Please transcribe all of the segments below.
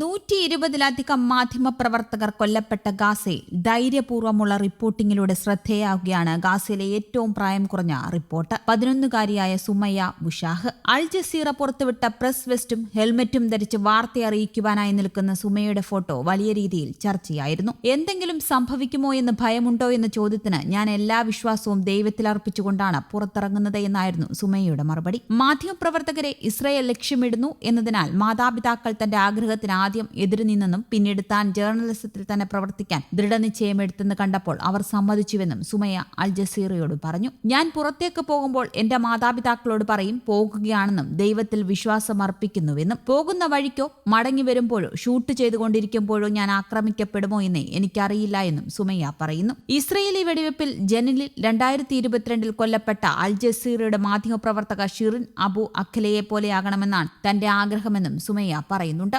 നൂറ്റി ഇരുപതിലധികം മാധ്യമപ്രവർത്തകർ കൊല്ലപ്പെട്ട ഗാസയിൽ ധൈര്യപൂർവമുള്ള റിപ്പോർട്ടിങ്ങിലൂടെ ശ്രദ്ധേയാവുകയാണ് ഗാസയിലെ ഏറ്റവും പ്രായം കുറഞ്ഞ റിപ്പോർട്ട്. പതിനൊന്നുകാരിയായ സുമയ്യ ബുഷാഹ് അൽ ജസീറ പുറത്തുവിട്ട പ്രസ് വെസ്റ്റും ഹെൽമെറ്റും ധരിച്ച് വാർത്ത അറിയിക്കുവാനായി നിൽക്കുന്ന സുമയുടെ ഫോട്ടോ വലിയ രീതിയിൽ ചർച്ചയായിരുന്നു. എന്തെങ്കിലും സംഭവിക്കുമോ എന്ന് ഭയമുണ്ടോ എന്ന ചോദ്യത്തിന് ഞാൻ എല്ലാ വിശ്വാസവും ദൈവത്തിൽ അർപ്പിച്ചുകൊണ്ടാണ് പുറത്തിറങ്ങുന്നത് എന്നായിരുന്നു സുമയ്യയുടെ മറുപടി. മാധ്യമപ്രവർത്തകരെ ഇസ്രയേൽ ലക്ഷ്യമിടുന്നു എന്നതിനാൽ മാതാപിതാക്കൾ തന്റെ ആഗ്രഹത്തിന് ആദ്യം എതിരു നിന്നെന്നും പിന്നീട് താൻ ജേർണലിസത്തിൽ തന്നെ പ്രവർത്തിക്കാൻ ദൃഢനിശ്ചയമെടുത്തെന്ന് കണ്ടപ്പോൾ അവർ സമ്മതിച്ചുവെന്നും സുമയ അൽ ജസീറയോട് പറഞ്ഞു. ഞാൻ പുറത്തേക്ക് പോകുമ്പോൾ എന്റെ മാതാപിതാക്കളോട് പറയും പോകുകയാണെന്നും ദൈവത്തിൽ വിശ്വാസമർപ്പിക്കുന്നുവെന്നും. പോകുന്ന വഴിക്കോ മടങ്ങി വരുമ്പോഴോ ഷൂട്ട് ചെയ്തുകൊണ്ടിരിക്കുമ്പോഴോ ഞാൻ ആക്രമിക്കപ്പെടുമോ എന്നേ എനിക്കറിയില്ല എന്നും സുമയ്യ പറയുന്നു. ഇസ്രയേലി വെടിവെപ്പിൽ ജനലിൽ രണ്ടായിരത്തി ഇരുപത്തിരണ്ടിൽ കൊല്ലപ്പെട്ട അൽ ജസീറയുടെ മാധ്യമപ്രവർത്തക ഷിറിൻ അബു അഖലയെ പോലെയാകണമെന്നാണ് തന്റെ ആഗ്രഹമെന്നും സുമയ്യ പറയുന്നുണ്ട്.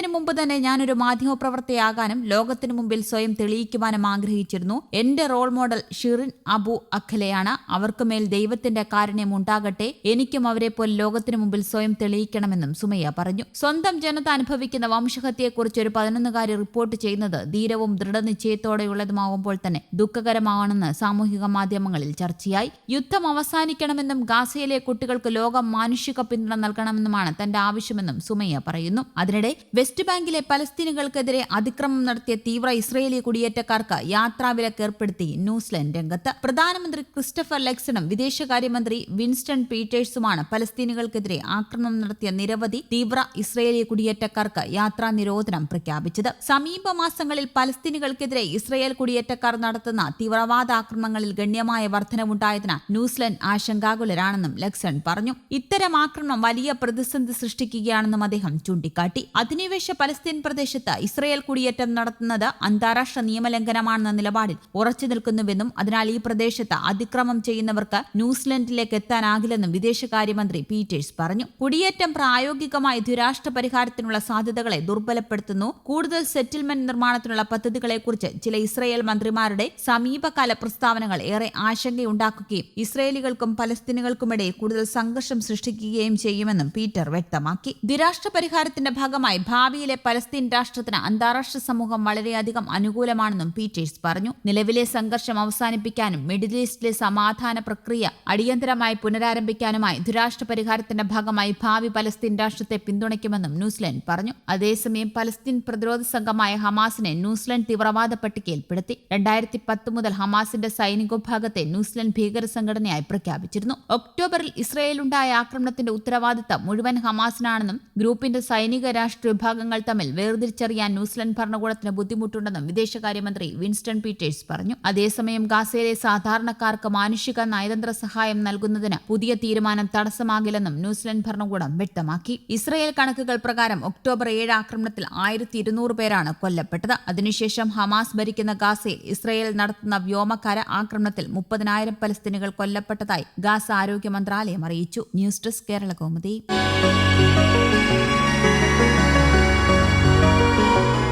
യുദ്ധത്തിന് മുമ്പ് തന്നെ ഞാനൊരു മാധ്യമപ്രവർത്തകയാകാനും ലോകത്തിനു മുമ്പിൽ സ്വയം തെളിയിക്കുവാനും ആഗ്രഹിച്ചിരുന്നു. എന്റെ റോൾ മോഡൽ ഷിറിൻ അബു അഖലയാണ്. അവർക്ക് മേൽ ദൈവത്തിന്റെ കാരുണ്യം ഉണ്ടാകട്ടെ. എനിക്കും അവരെ പോലെ ലോകത്തിനു മുമ്പിൽ സ്വയം തെളിയിക്കണമെന്നും സുമയ്യ പറഞ്ഞു. സ്വന്തം ജനത അനുഭവിക്കുന്ന വംശഹത്യയെക്കുറിച്ച് ഒരു പതിനൊന്നുകാരി റിപ്പോർട്ട് ചെയ്യുന്നത് ധീരവും ദൃഢനിശ്ചയത്തോടെയുള്ളതുമാകുമ്പോൾ തന്നെ ദുഃഖകരമാണെന്ന് സാമൂഹിക മാധ്യമങ്ങളിൽ ചർച്ചയായി. യുദ്ധം അവസാനിക്കണമെന്നും ഗാസയിലെ കുട്ടികൾക്ക് ലോകം മാനുഷിക പിന്തുണ നൽകണമെന്നുമാണ് തന്റെ ആവശ്യമെന്നും സുമയ്യ പറയുന്നു. അതിനിടെ വെസ്റ്റ് ബാങ്കിലെ പലസ്തീനുകൾക്കെതിരെ അതിക്രമം നടത്തിയ തീവ്ര ഇസ്രയേലി കുടിയേറ്റക്കാർക്ക് യാത്രാവിലക്ക് ഏർപ്പെടുത്തി ന്യൂസിലൻഡ് രംഗത്ത്. പ്രധാനമന്ത്രി ക്രിസ്റ്റഫർ ലെക്സണും വിദേശകാര്യമന്ത്രി വിൻസ്റ്റൺ പീറ്റേഴ്സുമാണ് പലസ്തീനുകൾക്കെതിരെ ആക്രമണം നടത്തിയ നിരവധി തീവ്ര ഇസ്രയേലി കുടിയേറ്റക്കാർക്ക് യാത്രാ നിരോധനം പ്രഖ്യാപിച്ചത്. സമീപ മാസങ്ങളിൽ പലസ്തീനുകൾക്കെതിരെ ഇസ്രയേൽ കുടിയേറ്റക്കാർ നടത്തുന്ന തീവ്രവാദ ആക്രമണങ്ങളിൽ ഗണ്യമായ വർധനവുണ്ടായതിനാൽ ന്യൂസിലൻഡ് ആശങ്കാകുലരാണെന്നും ലെക്സൺ പറഞ്ഞു. ഇത്തരം ആക്രമണം വലിയ പ്രതിസന്ധി സൃഷ്ടിക്കുകയാണെന്നും അദ്ദേഹം ചൂണ്ടിക്കാട്ടി. അധിനിവേശ പലസ്തീൻ പ്രദേശത്ത് ഇസ്രയേൽ കുടിയേറ്റം നടത്തുന്നത് അന്താരാഷ്ട്ര നിയമലംഘനമാണെന്ന നിലപാടിൽ ഉറച്ചു നിൽക്കുന്നുവെന്നും അതിനാൽ ഈ പ്രദേശത്ത് അതിക്രമം ചെയ്യുന്നവർക്ക് ന്യൂസിലൻഡിലേക്ക് എത്താനാകില്ലെന്നും വിദേശകാര്യമന്ത്രി പീറ്റേഴ്സ് പറഞ്ഞു. കുടിയേറ്റം പ്രായോഗികമായി ദുരാഷ്ട്ര പരിഹാരത്തിനുള്ള സാധ്യതകളെ ദുർബലപ്പെടുത്തുന്നു. കൂടുതൽ സെറ്റിൽമെന്റ് നിർമ്മാണത്തിനുള്ള പദ്ധതികളെക്കുറിച്ച് ചില ഇസ്രയേൽ മന്ത്രിമാരുടെ സമീപകാല പ്രസ്താവനകൾ ഏറെ ആശങ്കയുണ്ടാക്കുകയും ഇസ്രയേലികൾക്കും പലസ്തീനുകൾക്കുമിടയിൽ കൂടുതൽ സംഘർഷം സൃഷ്ടിക്കുകയും ചെയ്യുമെന്നും പീറ്റർ വ്യക്തമാക്കി. ദുരാഷ്ട്ര പരിഹാരത്തിന്റെ ഭാഗമായി ഭാവിയിലെ പലസ്തീൻ രാഷ്ട്രത്തിന് അന്താരാഷ്ട്ര സമൂഹം വളരെയധികം അനുകൂലമാണെന്നും പീറ്റേഴ്സ് പറഞ്ഞു. നിലവിലെ സംഘർഷം അവസാനിപ്പിക്കാനും മിഡിൽ ഈസ്റ്റിലെ സമാധാന പ്രക്രിയ അടിയന്തരമായി പുനരാരംഭിക്കാനുമായി ദുരാഷ്ട്ര പരിഹാരത്തിന്റെ ഭാഗമായി ഭാവി പലസ്തീൻ രാഷ്ട്രത്തെ പിന്തുണയ്ക്കുമെന്നും ന്യൂസിലൻഡ് പറഞ്ഞു. അതേസമയം പലസ്തീൻ പ്രതിരോധ സംഘമായ ഹമാസിനെ ന്യൂസിലൻഡ് തീവ്രവാദ പട്ടികയിൽപ്പെടുത്തി രണ്ടായിരത്തി പത്ത് മുതൽ ഹമാസിന്റെ സൈനികോഭാഗത്തെ ന്യൂസിലൻഡ് ഭീകര സംഘടനയായി പ്രഖ്യാപിച്ചിരുന്നു. ഒക്ടോബറിൽ ഇസ്രയേലുണ്ടായ ആക്രമണത്തിന്റെ ഉത്തരവാദിത്തം മുഴുവൻ ഹമാസിനാണെന്നും ഗ്രൂപ്പിന്റെ സൈനിക രാഷ്ട്ര വിഭാഗങ്ങൾ തമ്മിൽ വേർതിരിച്ചറിയാൻ ന്യൂസിലൻഡ് ഭരണകൂടത്തിന് ബുദ്ധിമുട്ടുണ്ടെന്നും വിദേശകാര്യമന്ത്രി വിൻസ്റ്റൺ പീറ്റേഴ്സ് പറഞ്ഞു. അതേസമയം ഗാസയിലെ സാധാരണക്കാർക്ക് മാനുഷിക നയതന്ത്ര സഹായം നൽകുന്നതിന് പുതിയ തീരുമാനം തടസ്സമാകില്ലെന്നും ന്യൂസിലൻഡ് ഭരണകൂടം വ്യക്തമാക്കി. ഇസ്രയേൽ കണക്കുകൾ പ്രകാരം ഒക്ടോബർ ഏഴ് ആക്രമണത്തിൽ ആയിരത്തി ഇരുന്നൂറ് പേരാണ് കൊല്ലപ്പെട്ടത്. അതിനുശേഷം ഹമാസ് ഭരിക്കുന്ന ഗാസയിൽ ഇസ്രയേൽ നടത്തുന്ന വ്യോമകര ആക്രമണത്തിൽ മുപ്പതിനായിരം പലസ്തീനുകൾ കൊല്ലപ്പെട്ടതായി ഗാസ ആരോഗ്യ മന്ത്രാലയം അറിയിച്ചു. News desk Kerala Kaumudi. Thank you.